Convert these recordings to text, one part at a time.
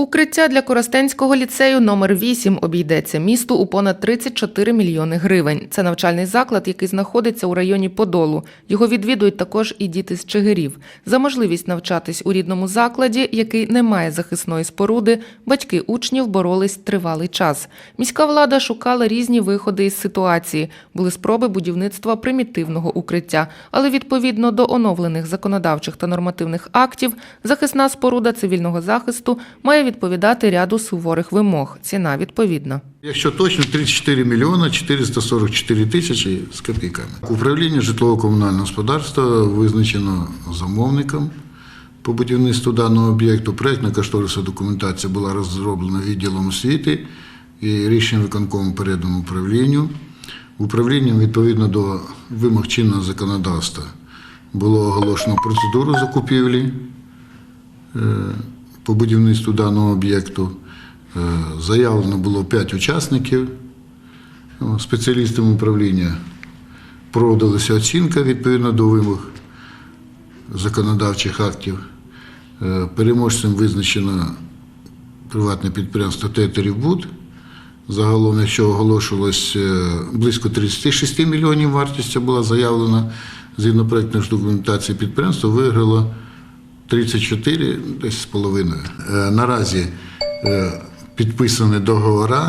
Укриття для Коростенського ліцею номер 8 обійдеться місту у понад 34 мільйони гривень. Це навчальний заклад, який знаходиться у районі Подолу. Його відвідують також і діти з Чигирів. За можливість навчатись у рідному закладі, який не має захисної споруди, батьки учнів боролись тривалий час. Міська влада шукала різні виходи із ситуації. Були спроби будівництва примітивного укриття, але відповідно до оновлених законодавчих та нормативних актів, захисна споруда цивільного захисту має відповідати ряду суворих вимог. Ціна відповідна. Якщо точно, 34 мільйона 444 тисячі з копійками. Управління житлово-комунального господарства визначено замовником по будівництву даного об'єкту. Проєктна кошторисна документація була розроблена відділом освіти і рішенням виконкому передано управлінню. Управлінням відповідно до вимог чинного законодавства було оголошено процедуру закупівлі е, по будівництву даного об'єкту. Е, Заявлено було 5 учасників. О, Спеціалістами управління проводилася оцінка відповідно до вимог законодавчих актів. Е, Переможцем визначено приватне підприємство Тетерів Буд. Загалом, якщо оголошувалось е, близько 36 мільйонів вартість була заявлена згідно проєктної документації підприємство виграло 34 десь з половиною. Е, Наразі е, підписані договори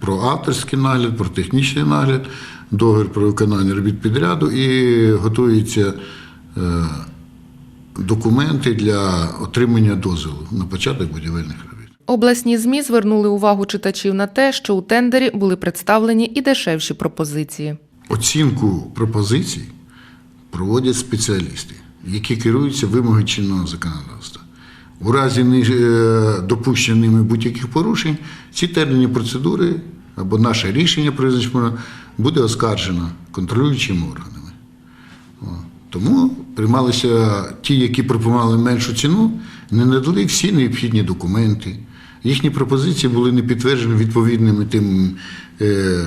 про авторський нагляд, про технічний нагляд, договір про виконання робіт підряду і готуються е, документи для отримання дозволу на початок будівельних робіт. Обласні ЗМІ звернули увагу читачів на те, що у тендері були представлені і дешевші пропозиції. Оцінку пропозицій проводять спеціалісти, які керуються вимогами чинного законодавства. У разі е, допущення ними будь-яких порушень, ці терміни процедури або наше рішення про визначення буде оскаржено контролюючими органами. Тому приймалися ті, які пропонували меншу ціну, не надали всі необхідні документи. Їхні пропозиції були не підтверджені відповідними тим е,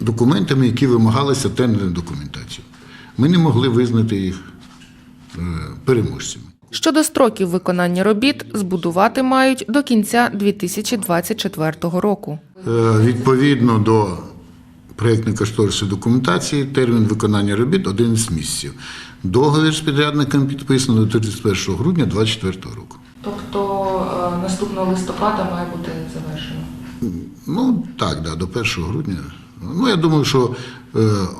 документами, які вимагалися тендерною документацією. Ми не могли визнати їх переможцями. Щодо строків виконання робіт, збудувати мають до кінця 2024 року. Е, Відповідно до проєктної кошторисної документації, термін виконання робіт 11 місяців. Договір з підрядником підписано до 31 грудня 2024 року. Тобто наступного листопада має бути завершено. Ну так, да, до 1 грудня. Ну, я думаю, що е,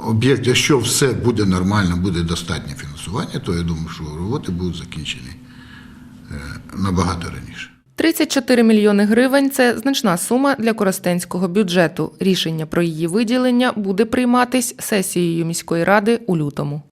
об'єкт, якщо все буде нормально, буде достатнє фінансування, то я думаю, що роботи будуть закінчені е, набагато раніше. 34 мільйони гривень це значна сума для коростенського бюджету. Рішення про її виділення буде прийматись сесією міської ради у лютому.